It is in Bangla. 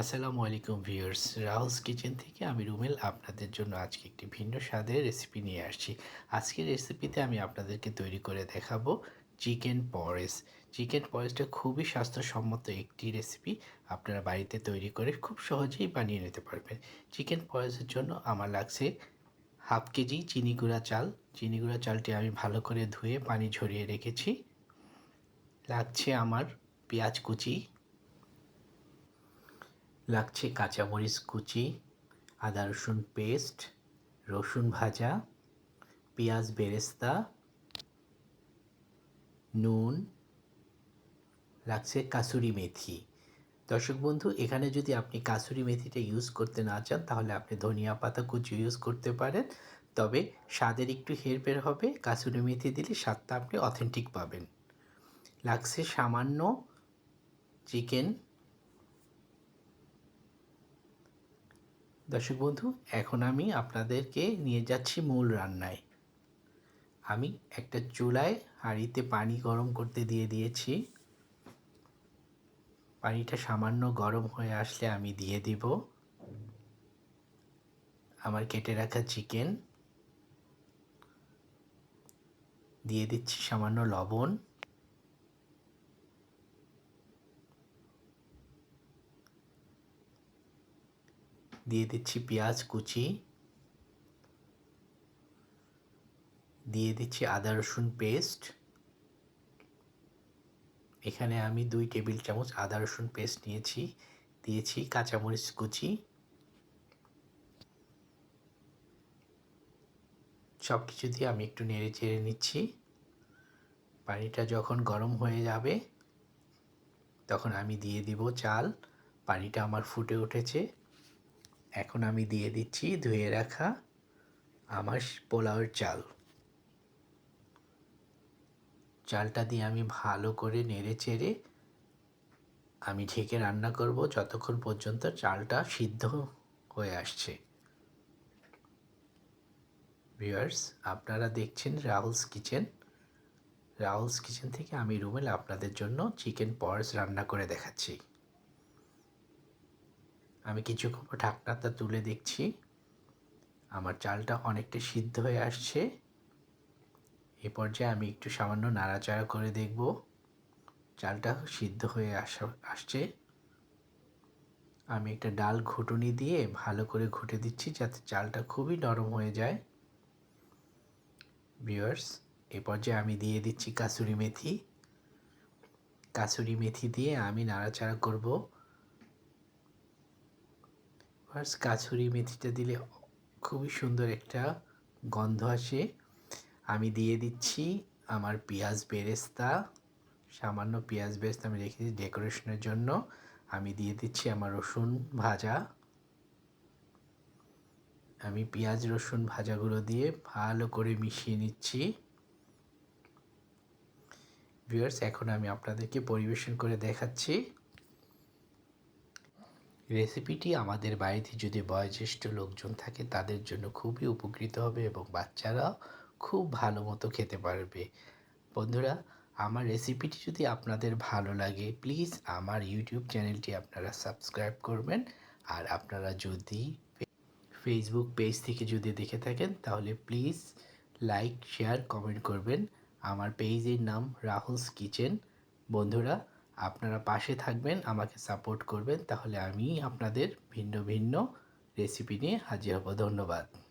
আসসালামু আলাইকুম ভিউয়ার্স, রাহুলস কিচেন থেকে আমি রুমেল আপনাদের জন্য আজকে একটি ভিন্ন স্বাদের রেসিপি নিয়ে আসছি। আজকের রেসিপিতে আমি আপনাদেরকে তৈরি করে দেখাবো চিকেন পরেস। চিকেন পরেসটা খুবই স্বাস্থ্যসম্মত একটি রেসিপি আপনারা বাড়িতে তৈরি করে খুব সহজেই বানিয়ে নিতে পারবেন। চিকেন পরেসের জন্য আমার লাগছে হাফ কেজি চিনি গুঁড়া চাল। চিনি গুঁড়া চালটি আমি ভালো করে ধুয়ে পানি ঝরিয়ে রেখেছি। লাগছে আমার পেঁয়াজ কুচি লাগছে কাঁচামরিচ কুচি, আদা রসুন পেস্ট, রসুন ভাজা, পেঁয়াজ বেরেস্তা, নুন, লাগছে কাসুরি মেথি। দর্শক বন্ধু, এখানে যদি আপনি কাসুরি মেথিটা ইউজ করতে না চান, তাহলে আপনি ধনিয়া পাতা কুচি ইউজ করতে পারেন। তবে স্বাদের একটু হেরফের হবে, কাসুরি মেথি দিলে স্বাদটা আপনি অথেন্টিক পাবেন। লাগছে সামান্য চিকেন দর্শক বন্ধু, এখন আমি আপনাদেরকে নিয়ে যাচ্ছি মূল রান্নায়। আমি একটা চুলায় হাঁড়িতে পানি গরম করতে দিয়ে দিয়েছি। পানিটা সামান্য গরম হয়ে আসলে আমি দিয়ে দিব। আমার কেটে রাখা চিকেন। দিয়ে দিচ্ছি সামান্য লবণ। দিয়ে দিচ্ছি পেঁয়াজ, কুচি। দিয়ে দিচ্ছি আদা, রসুন পেস্ট। এখানে আমি দুই টেবিল চামচ আদা, রসুন পেস্ট নিয়েছি। দিয়েছি কাঁচামরিচ, কুচি। সব কিছু দিয়ে আমি একটু নেড়ে চেড়ে নিচ্ছি। পানিটা যখন গরম হয়ে যাবে, তখন আমি দিয়ে দিব চাল। পানিটা আমার ফুটে উঠেছে। এখন আমি দিয়ে দিচ্ছি ধুয়ে রাখা আমার পোলাওয়ের চাল। চালটা দিয়ে আমি ভালো করে নেড়ে চেড়ে আমি ঢেকে রান্না করব যতক্ষণ পর্যন্ত চালটা সিদ্ধ হয়ে আসছে। ভিউয়ার্স, আপনারা দেখছেন রাহুলস কিচেন। রাহুলস কিচেন থেকে আমি রুমেল আপনাদের জন্য চিকেন পর্স রান্না করে দেখাচ্ছি। আমি কিছুক্ষণ ঢাকনাটা তুলে দেখছি। আমার চালটা অনেকটা সিদ্ধ হয়ে আসছে। এ পর্যায়ে আমি একটু সামান্য নাড়াচাড়া করে দেখব। চালটা সিদ্ধ হয়ে আসা, আসছে। আমি একটা ডাল ঘুটুনি দিয়ে ভালো করে ঘুটে দিচ্ছি যাতে চালটা খুবই নরম হয়ে যায়। ভিউয়ার্স, এ পর্যায়ে আমি দিয়ে দিচ্ছি কাসুরি মেথি। কাসুরি মেথি দিয়ে আমি নাড়াচাড়া করব। ফার্স্ট কাছুরি মেথিটা দিলে খুবই সুন্দর একটা গন্ধ আসে। আমি দিয়ে দিচ্ছি আমার পেঁয়াজ বেরেস্তা, সামান্য পেঁয়াজ বেরেস্তা আমি রেখেছি ডেকোরেশনের জন্য। আমি দিয়ে দিচ্ছি আমার রসুন ভাজা। আমি পেঁয়াজ, রসুন ভাজাগুলো দিয়ে ভালো করে মিশিয়ে নিচ্ছি। ভিউয়ার্স এখন আমি আপনাদেরকে পরিবেশন করে দেখাচ্ছি। রেসিপিটি আমাদের বাড়িতে যদি বয়োজ্যেষ্ঠ লোকজন থাকে, তাদের জন্য খুবই উপকৃত হবে এবং বাচ্চারাও খুব ভালো মতো খেতে পারবে। বন্ধুরা, আমার রেসিপিটি যদি আপনাদের ভালো লাগে, প্লিজ আমার ইউটিউব চ্যানেলটি আপনারা সাবস্ক্রাইব করবেন। আর আপনারা যদি ফেসবুক পেজ থেকে যদি দেখে থাকেন, তাহলে প্লিজ লাইক শেয়ার কমেন্ট করবেন। আমার পেজের নাম রাহুলস কিচেন। বন্ধুরা আপনারা পাশে থাকবেন, আমাকে সাপোর্ট করবেন, তাহলে আমি আপনাদের ভিন্ন ভিন্ন রেসিপি নিয়ে হাজির হব। ধন্যবাদ।